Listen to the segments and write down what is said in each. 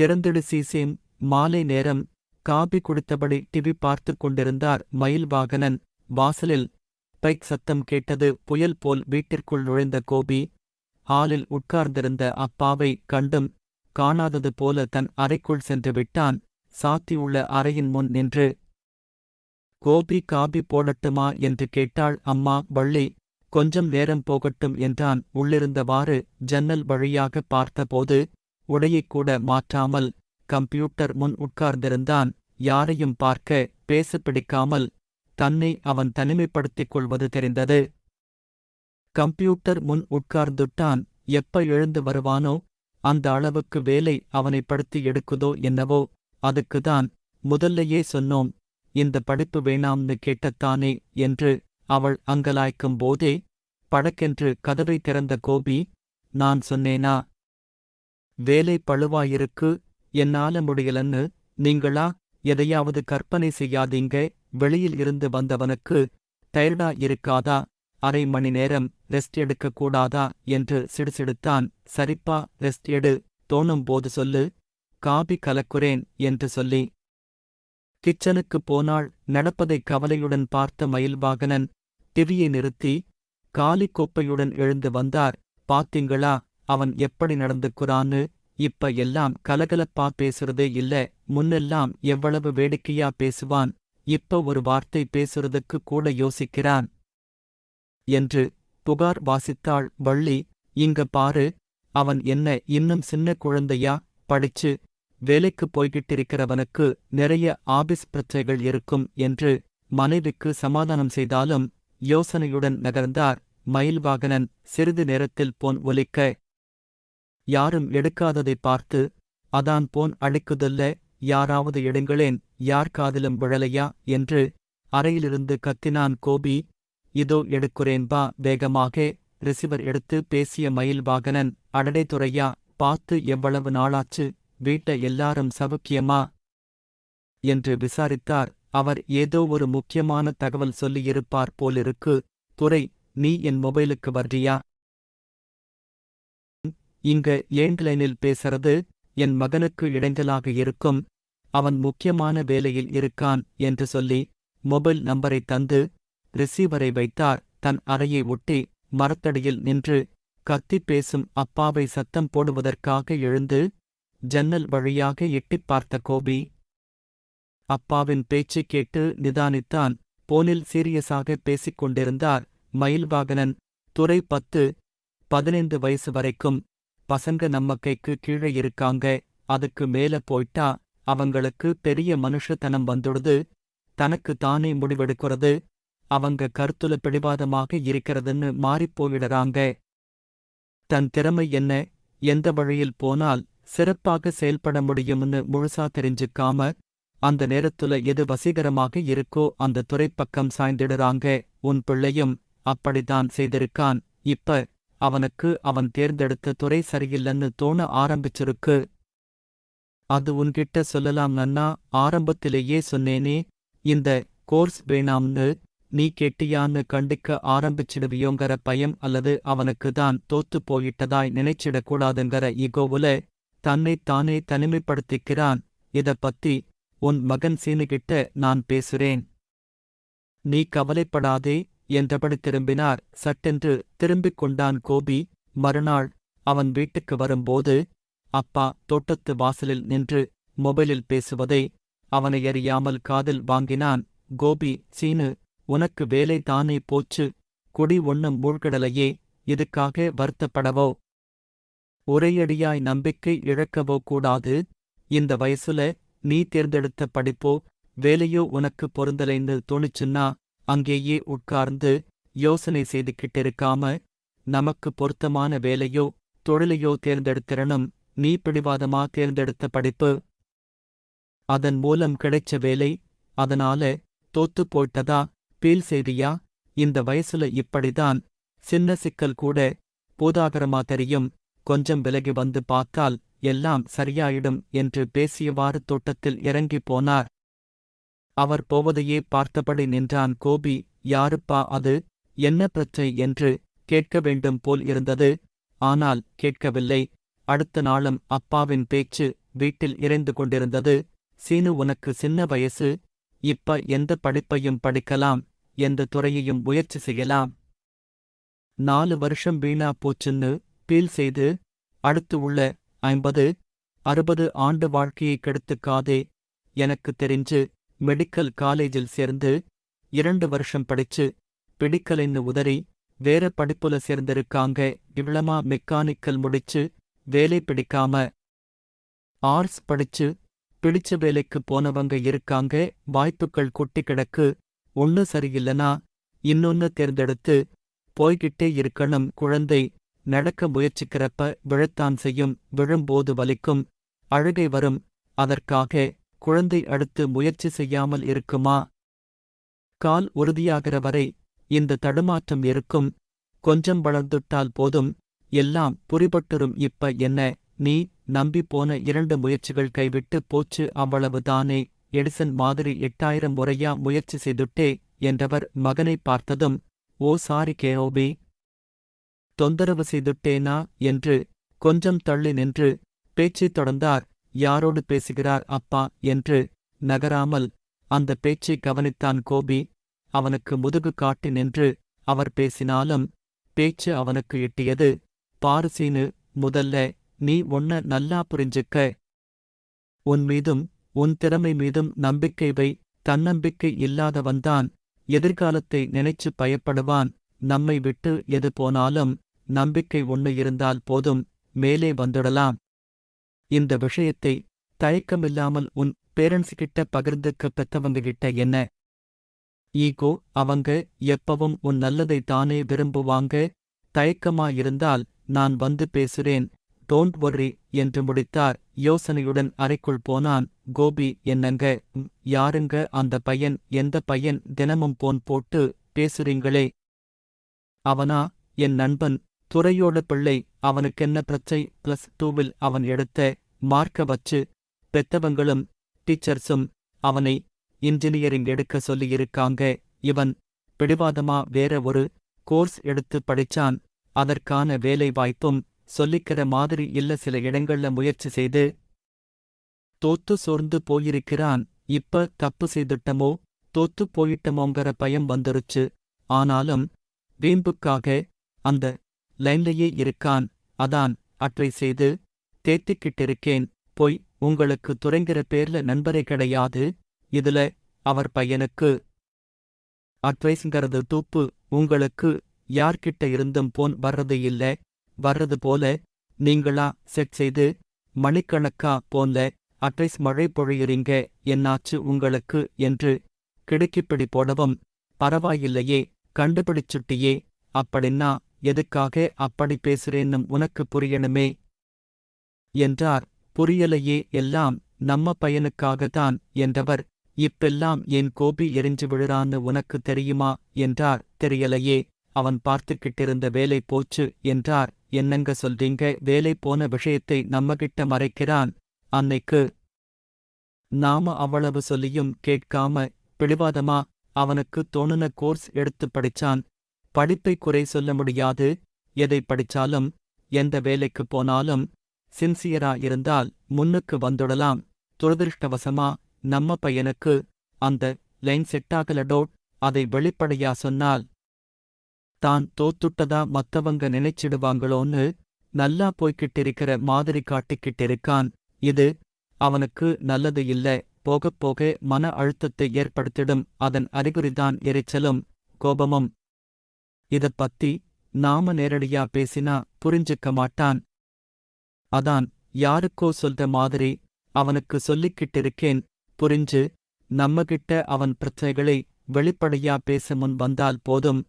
திறந்தெடு sesame. மாலை நேரம் coffee குடித்தபடி TV பார்த்துக் கொண்டிருந்தார் மயில் வாகனன் வாசலில் பைக் சத்தம் கேட்டது புயல் போல் வீட்டிற்குள் நுழைந்த கோபி. ஹாலில் உட்கார்ந்திருந்த அப்பாவை கண்டும் காணாதது போல தன் அறைக்குள் சென்று விட்டான். சாத்தியுள்ள அறையின் முன் நின்று கோபி காபி போடட்டுமா? என்று கேட்டாள். அம்மா வள்ளி கொஞ்சம் நேரம் போகட்டும் என்றான். உள்ளிருந்தவாறு ஜன்னல் வழியாக பார்த்தபோது உடையைக்கூட மாற்றாமல் கம்ப்யூட்டர் முன் உட்கார்ந்திருந்தான். யாரையும் பார்க்க பேச பிடிக்காமல் தன்னை அவன் தனிமைப்படுத்திக் கொள்வது தெரிந்தது. கம்ப்யூட்டர் முன் உட்கார்ந்துட்டான். எப்ப எழுந்து வருவானோ அந்த அளவுக்கு வேலை அவனை படுத்தி எடுக்குதோ என்னவோ அதுக்குதான் முதல்லையே சொன்னோம். இந்த படிப்பு வேணாம்னு கேட்டத்தானே என்று அவள் அங்கலாய்க்கும் போதே படக்கென்று கதவை திறந்த கோபி நான் சொன்னேனா வேலை பழுவாயிருக்கு என்னால முடியலன்னு நீங்களா எதையாவது கற்பனை செய்யாதீங்க வெளியில் இருந்து வந்தவனுக்கு டயர்டா இருக்காதா அரை மணி நேரம் ரெஸ்ட் எடுக்க கூடாதா என்று சிடுசிடுத்தான். சரிப்பா ரெஸ்ட் எடு தோணும் போது சொல்லு காபி கலக்குறேன் என்று சொல்லி. கிச்சனுக்கு போனாள் நடப்பதை கவலையுடன் பார்த்த மயில்வாகனன் டிவியை நிறுத்தி காலி கோப்பையுடன் எழுந்து வந்தார். பாத்தீங்களா அவன் எப்படி நடந்துக்குறான்னு இப்ப எல்லாம் கலகலப்பா பேசுறதே இல்ல முன்னெல்லாம் எவ்வளவு வேடிக்கையா பேசுவான் இப்ப ஒரு வார்த்தை பேசுறதுக்கு கூட யோசிக்கிறான். என்று புகார் வாசித்தாள் வள்ளி இங்க பாரு அவன் என்ன இன்னும் சின்ன குழந்தையா படிச்சு வேலைக்கு போய்கிட்டிருக்கிறவனுக்கு நிறைய ஆபீஸ் பிரச்சனைகள் இருக்கும் என்று மனைவிக்கு சமாதானம் செய்தாலும் யோசனையுடன் நகர்ந்தார் மயில்வாகனன் சிறிது நேரத்தில் போன் ஒலிக்க யாரும் எடுக்காததை பார்த்து அதான் போன் அழைக்குதல்ல யாராவது எடுங்களேன் யார் காதிலும் விழலையா? என்று அறையிலிருந்து கத்தினான் கோபி. இதோ எடுக்குறேன் பா வேகமாக. ரிசீவர் எடுத்து பேசிய மயில் வாகனன் அடடே துறையா பார்த்து எவ்வளவு நாளாச்சு வீட்ட எல்லாரும் சவுக்கியமா? என்று விசாரித்தார். அவர் ஏதோ ஒரு முக்கியமான தகவல் சொல்லியிருப்பார் போலிருக்கு. துறை நீ என் மொபைலுக்கு வர்றியா? இங்க லேண்ட்லைனில் பேசறது என் மகனுக்கு இடைஞ்சலாக இருக்கும் அவன் முக்கியமான வேலையில் இருக்கான் என்று சொல்லி மொபைல் நம்பரை தந்து ரிசீவரை வைத்தார். தன் அறையை ஒட்டி மரத்தடியில் நின்று கத்திப் பேசும் அப்பாவை சத்தம் போடுவதற்காக எழுந்து ஜன்னல் வழியாக எட்டிப் பார்த்த கோபி அப்பாவின் பேச்சு கேட்டு நிதானித்தான். போனில் சீரியஸாக பேசிக் கொண்டிருந்தார் மயில்வாகனன் துறை பத்து பதினைந்து வயசு வரைக்கும் பசங்க நம்ம கைக்கு கீழே இருக்காங்க அதுக்கு மேல போயிட்டா அவங்களுக்கு பெரிய மனுஷத்தனம் வந்துடுது தனக்கு தானே முடிவெடுக்கிறது அவங்க கருத்துல பிடிவாதமாக இருக்கிறதுன்னு மாறிப்போயிடுறாங்க தன் திறமை என்ன எந்த வழியில் போனால் சிறப்பாக செயல்பட முடியும்னு முழுசா தெரிஞ்சுக்காம அந்த நேரத்துல எது வசீகரமாக இருக்கோ அந்த துறைப்பக்கம் சாய்ந்திடுறாங்க உன் பிள்ளையும் அப்படித்தான் செய்திருக்கான் இப்ப அவனுக்கு அவன் தேர்ந்தெடுத்த துறை சரியில்லைன்னு தோண ஆரம்பிச்சிருக்கு. அது உன்கிட்ட சொல்லலாம் நன்னா ஆரம்பத்திலேயே சொன்னேனே இந்த கோர்ஸ் வேணாம்னு நீ கெட்டியான்னு கண்டிக்க ஆரம்பிச்சிடுவியோங்கிற பயம் அல்லது அவனுக்கு தான் தோத்து போயிட்டதாய் நினைச்சிடக்கூடாதுங்கிற இகோவுல தன்னைத் தானே தனிமைப்படுத்திக்கிறான். இத பத்தி உன் மகன் சீனுகிட்ட நான் பேசுறேன். நீ கவலைப்படாதே என்றபடி திரும்பினார். சட்டென்று திரும்பிக் கொண்டான் கோபி. மறுநாள் அவன் வீட்டுக்கு வரும்போது அப்பா தோட்டத்து வாசலில் நின்று மொபைலில் பேசுவதை அவனை அறியாமல் காதில் வாங்கினான். கோபி சீனு உனக்கு வேலை தானே போச்சு. குடி ஒண்ணும் மூழ்கிடலையே. இதுக்காக வருத்தப்படவோ? ஒரேயடியாய் நம்பிக்கை இழக்கவோ கூடாது. இந்த வயசுல நீ தேர்ந்தெடுத்த படிப்போ வேலையோ உனக்கு பொருந்தலைந்து தோணுச்சுன்னா அங்கேயே உட்கார்ந்து யோசனை செய்துகிட்டிருக்காம நமக்கு பொருத்தமான வேலையோ தொழிலையோ தேர்ந்தெடுத்திரணும் நீ பிடிவாதமா தேர்ந்தெடுத்த படிப்பு? அதன் மூலம் கிடைச்ச வேலை அதனால தோத்துப் போயிட்டதா பீல் செய்தியா இந்த வயசுல இப்படிதான் சின்ன சிக்கல் கூட பூதாகரமா தெரியும் கொஞ்சம் விலகி வந்து பார்த்தால் எல்லாம் சரியாயிடும் என்று பேசியவாறு தோட்டத்தில் இறங்கிப் போனார். அவர் போவதையே பார்த்தபடி நின்றான். கோபி யாருப்பா அது? என்ன பிரச்சனை என்று கேட்க வேண்டும் போல் இருந்தது. ஆனால் கேட்கவில்லை. அடுத்த நாளும் அப்பாவின் பேச்சு வீட்டில் இறைந்து கொண்டிருந்தது. சீனு உனக்கு சின்ன வயசு. இப்ப எந்த படிப்பையும் படிக்கலாம். எந்த துறையையும் முயற்சி செய்யலாம். நாலு வருஷம் வீணா போச்சுன்னு பீல் செய்து அடுத்து உள்ள ஐம்பது அறுபது ஆண்டு வாழ்க்கையை கெடுத்துக்காதே. எனக்கு தெரிஞ்சு மெடிக்கல் காலேஜில் சேர்ந்து இரண்டு வருஷம் படிச்சு பிடிக்கலைன்னு உதறி வேற படிப்புல சேர்ந்திருக்காங்க. இவ்வளமா மெக்கானிக்கல் முடிச்சு வேலை பிடிக்காம ஆர்ட்ஸ் படிச்சு பிடிச்ச வேலைக்கு போனவங்க இருக்காங்க. வாய்ப்புகள் கொட்டி கிடக்கு. ஒண்ணு சரியில்லனா இன்னொன்னு தேர்ந்தெடுத்து போய்கிட்டே இருக்கணும். குழந்தை நடக்க முயற்சிக்கிறப்ப விழத்தான் செய்யும். விழும்போது வலிக்கும். அழுகை வரும். அதற்காக குழந்தை அடுத்து முயற்சி செய்யாமல் இருக்குமா? கால் உறுதியாகிற வரை இந்த தடுமாற்றம் இருக்கும். கொஞ்சம் வளர்ந்துட்டால் போதும். எல்லாம் புரிபட்டுரும். இப்ப என்ன? நீ நம்பி போன இரண்டு முயற்சிகள் கைவிட்டு போச்சு. அவ்வளவுதானே. எடிசன் மாதிரி எட்டாயிரம் முறையா முயற்சி செய்துட்டே என்றவர் மகனை பார்த்ததும் ஓ சாரி கேஓபி. தொந்தரவு செய்துட்டேனா? என்று கொஞ்சம் தள்ளி நின்று பேச்சு தொடர்ந்தார். யாரோடு பேசுகிறார் அப்பா என்று நகராமல் அந்த பேச்சை கவனித்தான் கோபி. அவனுக்கு முதுகு காட்டி நின்று அவர் பேசினாலும் பேச்சு அவனுக்கு எட்டியது பாரசீனு முதல்ல நீ ஒன்ன நல்லா புரிஞ்சுக்க. உன் மீதும் உன் திறமை மீதும் நம்பிக்கை வை. தன்னம்பிக்கை இல்லாதவன்தான் எதிர்காலத்தை நினைச்சு பயப்படுவான். நம்மை விட்டு எது போனாலும் நம்பிக்கை ஒன்று இருந்தால் போதும் மேலே வந்துடலாம். இந்த விஷயத்தை தயக்கமில்லாமல் உன் பேரண்ட்ஸ் கிட்ட பகிர்ந்துக்க பெத்தவங்க கிட்ட என்ன? ஈகோ அவங்க எப்பவும் உன் நல்லதை தானே விரும்புவாங்க. தயக்கமா இருந்தால் நான் வந்து பேசுறேன். டோன்ட் ஒர்ரி என்று முடித்தார். யோசனையுடன் அறைக்குள் போனான். கோபி என்னங்க? யாருங்க அந்த பையன்? எந்த பையன்? தினமும் போன் போட்டு பேசுறீங்களே? அவனா? என் நண்பன். துறையோட பிள்ளை. அவனுக்கென்ன பிரச்சை? பிளஸ் டூவில் அவன் எடுத்த மார்க்க வச்சு பெத்தவங்களும் டீச்சர்ஸும் அவனை இன்ஜினியரிங் எடுக்க சொல்லியிருக்காங்க. இவன் பிடிவாதமா வேற ஒரு கோர்ஸ் எடுத்து படிச்சான். அதற்கான வேலை வாய்ப்பும் சொல்லிக்கிற மாதிரி இல்ல சில இடங்கள்ல முயற்சி செய்து தோத்து சோர்ந்து போயிருக்கிறான். இப்ப தப்பு செய்துட்டமோ தோத்து போயிட்டமோங்கிற பயம் வந்துருச்சு. ஆனாலும் வீம்புக்காக அந்த லைன்லயே இருக்கான். அதான் அட்ரை செய்து தேத்திக்கிட்டிருக்கேன். போய் உங்களுக்கு துறைங்கிற பேர்ல நண்பரே கிடையாது. இதுல அவர் பையனுக்கு அட்வைஸ்ங்கிறது தூப்பு. உங்களுக்கு யார்கிட்ட இருந்தும் போன் வர்றது இல்ல. வர்றது போல நீங்களா செட் செய்து மணிக்கணக்கா போன்ல அட்வைஸ் மழை பொழியுறீங்க. என்னாச்சு உங்களுக்கு என்று கிடுக்கிப்பிடி போடவும். பரவாயில்லையே கண்டுபிடிச்சுட்டியே. அப்படின்னா எதுக்காக அப்படி பேசுறேன்னும் உனக்கு புரியணுமே. என்றார். புரியலையே எல்லாம் நம்ம பையனுக்காகத்தான் என்றவர். இப்பெல்லாம் என் கோபி எரிஞ்சு விழுறான்னு உனக்கு தெரியுமா? என்றார். தெரியலையே அவன் பார்த்துக்கிட்டிருந்த வேலை போச்சு என்றார். என்னங்க சொல்றீங்க? வேலை போன விஷயத்தை நம்மகிட்ட மறைக்கிறான். அன்னைக்கு நாம அவ்வளவு சொல்லியும் கேட்காம பிடிவாதமா? அவனுக்கு தோணுன கோர்ஸ் எடுத்து படிச்சான். படிப்பை குறை சொல்ல முடியாது. எதை படிச்சாலும் எந்த வேலைக்கு போனாலும் சின்சியரா இருந்தால் முன்னுக்கு வந்துடலாம். துரதிருஷ்டவசமா நம்ம பையனுக்கு அந்த லைன் செட்டாகலடோ அதை வெளிப்படையா சொன்னால் தான் தோத்துட்டதா மத்தவங்க நினைச்சிடுவாங்களோன்னு நல்லா போய்கிட்டிருக்கிற மாதிரி காட்டிக்கிட்டிருக்கான். இது அவனுக்கு நல்லது இல்ல போகப் போக மன அழுத்தத்தை ஏற்படுத்திடும். அதன் அறிகுறிதான் எரிச்சலும் கோபமும். இதப் பத்தி நாம நேரடியா பேசினா புரிஞ்சுக்க மாட்டான். அதான் யாருக்கோ சொல்ற மாதிரி அவனுக்கு சொல்லிக்கிட்டிருக்கேன் புரிஞ்சு? நம்மகிட்ட அவன் பிரச்சனைகளை வெளிப்படையா பேச முன் வந்தால் போதும்.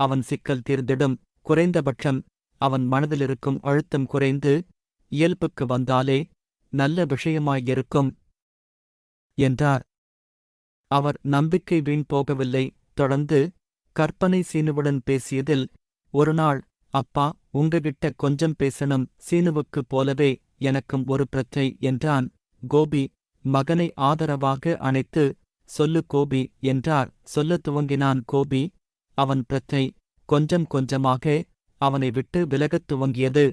அவன் சிக்கல் தீர்ந்திடும். குறைந்தபட்சம் அவன் மனதிலிருக்கும் அழுத்தம் குறைந்து இயல்புக்கு வந்தாலே நல்ல விஷயமாயிருக்கும். என்றார். அவர் நம்பிக்கை வீண் போகவில்லை. தொடர்ந்து கற்பனை சீனுவுடன் பேசியதில் ஒருநாள் அப்பா உங்ககிட்ட கொஞ்சம் பேசணும் சீனுவுக்குப் போலவே எனக்கும் ஒரு பிரச்சனை என்றான். கோபி மகனை ஆதரவாக அணைத்து சொல்லு கோபி என்றார். சொல்லத் துவங்கினான் கோபி. அவன் பிரச்சனை கொஞ்சம் கொஞ்சமாக அவனை விட்டு விலகத் துவங்கியது.